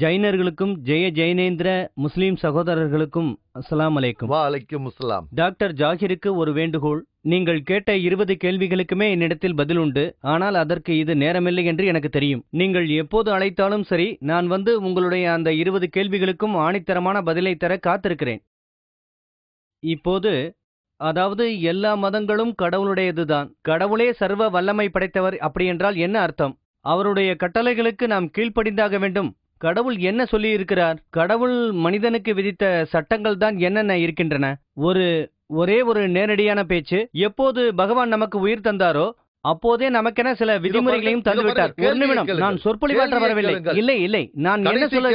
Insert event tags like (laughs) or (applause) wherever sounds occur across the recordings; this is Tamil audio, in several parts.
ஜைனர்களுக்கும் ஜெய ஜெயனேந்திர முஸ்லிம் சகோதரர்களுக்கும் அஸ்ஸலாமு அலைக்கும். வா அலைக்கும் அஸ்ஸலாம் டாக்டர் ஜாகிருக்கு ஒரு வேண்டுகோள். நீங்கள் கேட்ட இருபது கேள்விகளுக்குமே என்னிடத்தில் பதில் உண்டு. ஆனால் அதற்கு இது நேரமில்லை என்று எனக்கு தெரியும். நீங்கள் எப்போது அழைத்தாலும் சரி நான் வந்து உங்களுடைய அந்த இருபது கேள்விகளுக்கும் ஆணித்தரமான பதிலை தர காத்திருக்கிறேன். இப்போது அதாவது எல்லா மதங்களும் கடவுளுடையதுதான். கடவுளே சர்வ வல்லமை படைத்தவர் அப்படியென்றால் என்ன அர்த்தம்? அவருடைய கட்டளைகளுக்கு நாம் கீழ்ப்படிந்தாக வேண்டும். கடவுள் என்ன சொல்லியிருக்கிறார்? கடவுள் மனிதனுக்கு விதித்த சட்டங்கள் தான் என்னென்ன இருக்கின்றன? ஒரு ஒரே ஒரு நேரடியான பேச்சு. எப்போது பகவான் நமக்கு உயிர் தந்தாரோ அப்போதே நமக்கென சில விதிமுறைகளையும் இதோ தந்து விட்டார் பாருங்க, ஒரு நிமிடம் நான் சொற்பொழிவாற்ற வரவில்லை. இல்லை இல்லை நான் என்ன சொல்ல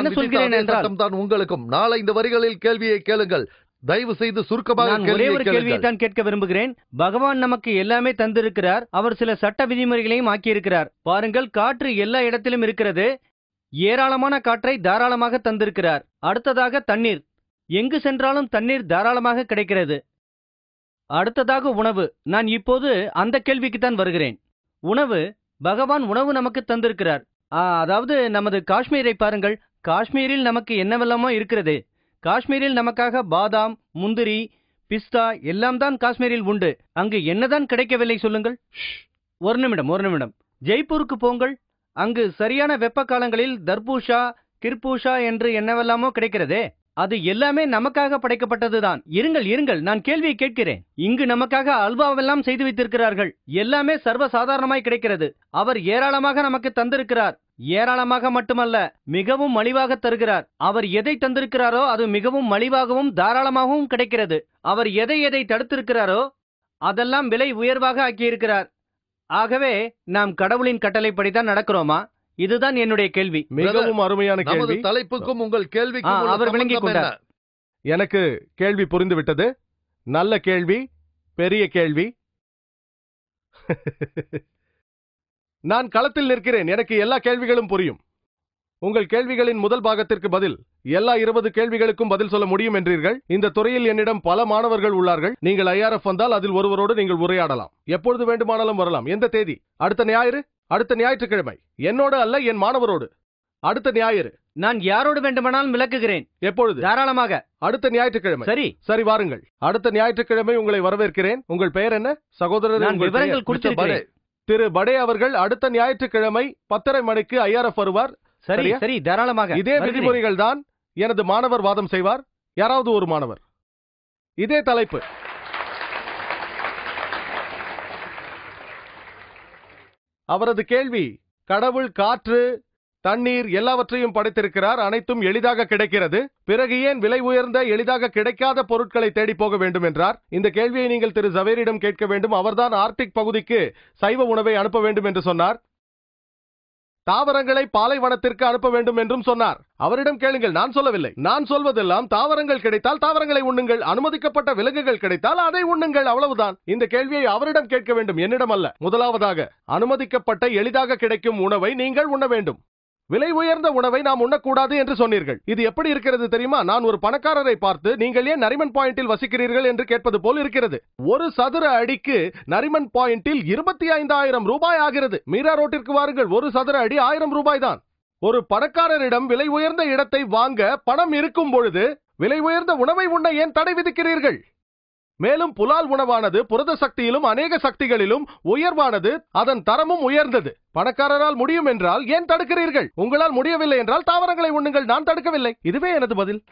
என்ன சொல்கிறேன் என்றால் தான் உங்களுக்கும். நாளை இந்த வரிகளில் கேள்வியை கேளுங்கள். தயவு செய்து சுருக்கமாக ஒரே ஒரு கேள்வியை தான் கேட்க விரும்புகிறேன். பகவான் நமக்கு எல்லாமே தந்திருக்கிறார். அவர் சில சட்ட விதிமுறைகளையும் ஆக்கியிருக்கிறார். பாருங்கள் காற்று எல்லா இடத்திலும் இருக்கிறது. ஏராளமான காற்றை தாராளமாக தந்திருக்கிறார். அடுத்ததாக தண்ணீர். எங்கு சென்றாலும் தண்ணீர் தாராளமாக கிடைக்கிறது. அடுத்ததாக உணவு. நான் இப்போது அந்த கேள்விக்கு தான் வருகிறேன். உணவு. பகவான் உணவு நமக்கு தந்திருக்கிறார். ஆ, அதாவது நமது காஷ்மீரை பாருங்கள். காஷ்மீரில் நமக்கு என்னவெல்லாமோ இருக்கிறது. காஷ்மீரில் நமக்காக பாதாம் முந்திரி பிஸ்தா எல்லாம் தான் காஷ்மீரில் உண்டு. அங்கு என்னதான் கிடைக்கவில்லை சொல்லுங்கள். ஒரு நிமிடம் ஒரு நிமிடம். ஜெய்ப்பூருக்கு போங்கள். அங்கு சரியான வெப்ப காலங்களில் தர்பூஷா கிர்பூஷா என்று என்னவெல்லாமோ கிடைக்கிறதே. அது எல்லாமே நமக்காக படைக்கப்பட்டதுதான். இருங்கள் இருங்கள் நான் கேள்வியை கேட்கிறேன். இங்கு நமக்காக அல்வாவெல்லாம் செய்து வைத்திருக்கிறார்கள். எல்லாமே சர்வ சாதாரணமாய் கிடைக்கிறது. அவர் ஏராளமாக நமக்கு தந்திருக்கிறார். ஏராளமாக மட்டுமல்ல மிகவும் மலிவாக தருகிறார். அவர் எதை தந்திருக்கிறாரோ அது மிகவும் மலிவாகவும் தாராளமாகவும் கிடைக்கிறது. அவர் எதை எதை தடுத்திருக்கிறாரோ அதெல்லாம் விலை உயர்வாக ஆக்கியிருக்கிறார். ஆகவே நாம் கடவுளின் கட்டளைப்படிதான் நடக்கிறோமா? இதுதான் என்னுடைய கேள்வி. மிகவும் அருமையான நமது கேள்வி. தலைப்புக்கும் உங்கள் கேள்விக்கும் அவர் என்ன? கொண்டார். எனக்கு கேள்வி புரிந்து விட்டது நல்ல கேள்வி பெரிய கேள்வி. (laughs) நான் களத்தில் நிற்கிறேன். எனக்கு எல்லா கேள்விகளும் புரியும். உங்கள் கேள்விகளின் முதல் பாகத்திற்கு பதில் எல்லா இருபது கேள்விகளுக்கும் பதில் சொல்ல முடியும் என்றீர்கள். இந்த துறையில் என்னிடம் பல மாணவர்கள் உள்ளார்கள். நீங்கள் ஐஆர்எஃப் வந்தால் அதில் ஒருவரோடு நீங்கள் உரையாடலாம். எப்பொழுது வேண்டுமானாலும் வரலாம். எந்த தேதி? அடுத்த ஞாயிறு? அடுத்த ஞாயிற்றுக்கிழமை. என்னோடு அல்ல என் மாணவரோடு. அடுத்த ஞாயிறு. நான் யாரோடு வேண்டுமானாலும் விளக்குகிறேன். எப்பொழுது? தாராளமாக. அடுத்த ஞாயிற்றுக்கிழமை. சரி. சரி வாருங்கள். அடுத்த ஞாயிற்றுக்கிழமை உங்களை வரவேற்கிறேன். உங்கள் பெயர் என்ன? சகோதரர் விவரங்கள் திரு படே அவர்கள் அடுத்த ஞாயிற்றுக்கிழமை பத்தரை மணிக்கு ஐஆர்எஃப் வருவார். சரி? சரி தாராளமாக. இதே. விதிமுறைகள் தான் எனது மாணவர் வாதம் செய்வார். யாராவது ஒரு மாணவர். இதே தலைப்பு. அவரது கேள்வி கடவுள் காற்று தண்ணீர் எல்லாவற்றையும் படைத்திருக்கிறார் அனைத்தும் எளிதாக கிடைக்கிறது. பிறகு ஏன் விலை உயர்ந்த எளிதாக கிடைக்காத பொருட்களை தேடி போக வேண்டும் என்றார் இந்த கேள்வியை நீங்கள் திரு. ஜவேரிடம் கேட்க வேண்டும். அவர்தான் ஆர்டிக் பகுதிக்கு சைவ உணவை அனுப்ப வேண்டும் என்று சொன்னார். தாவரங்களை பாலைவனத்திற்கு அனுப்ப வேண்டும் என்றும் சொன்னார். அவரிடம் கேளுங்கள் நான் சொல்லவில்லை. நான் சொல்வதெல்லாம் தாவரங்கள் கிடைத்தால் தாவரங்களை உண்ணுங்கள் அனுமதிக்கப்பட்ட விலங்குகள் கிடைத்தால் அதை உண்ணுங்கள் அவ்வளவுதான். இந்த கேள்வியை அவரிடம் கேட்க வேண்டும் என்னிடம் அல்ல முதலாவதாக அனுமதிக்கப்பட்ட எளிதாக கிடைக்கும் உணவை நீங்கள் உண்ண வேண்டும். விலை உயர்ந்த உணவை நாம் உண்ணக்கூடாது என்று சொன்னீர்கள். இது எப்படி இருக்கிறது தெரியுமா? நான் ஒரு பணக்காரரை பார்த்து நீங்கள் ஏன் நரிமன் பாயிண்டில் வசிக்கிறீர்கள்? என்று கேட்பது போல் இருக்கிறது. ஒரு சதுர அடிக்கு நரிமன் பாயிண்டில் இருபத்தி ஐந்தாயிரம் ரூபாய் ஆகிறது. மீரா ரோட்டிற்கு வாருங்கள். ஒரு சதுர அடி ஆயிரம் ரூபாய் தான். ஒரு பணக்காரரிடம் விலை உயர்ந்த இடத்தை வாங்க பணம் இருக்கும் பொழுது விலை உயர்ந்த உணவை உண்ண ஏன் தடை விதிக்கிறீர்கள்? மேலும் புலால் உணவானது புரத சக்தியிலும் அநேக சக்திகளிலும் உயர்வானது அதன் தரமும் உயர்ந்தது. பணக்காரரால் முடியும் என்றால் ஏன் தடுக்கிறீர்கள்? உங்களால் முடியவில்லை என்றால் தாவரங்களை உண்ணுங்கள் நான் தடுக்கவில்லை. இதுவே எனது பதில்.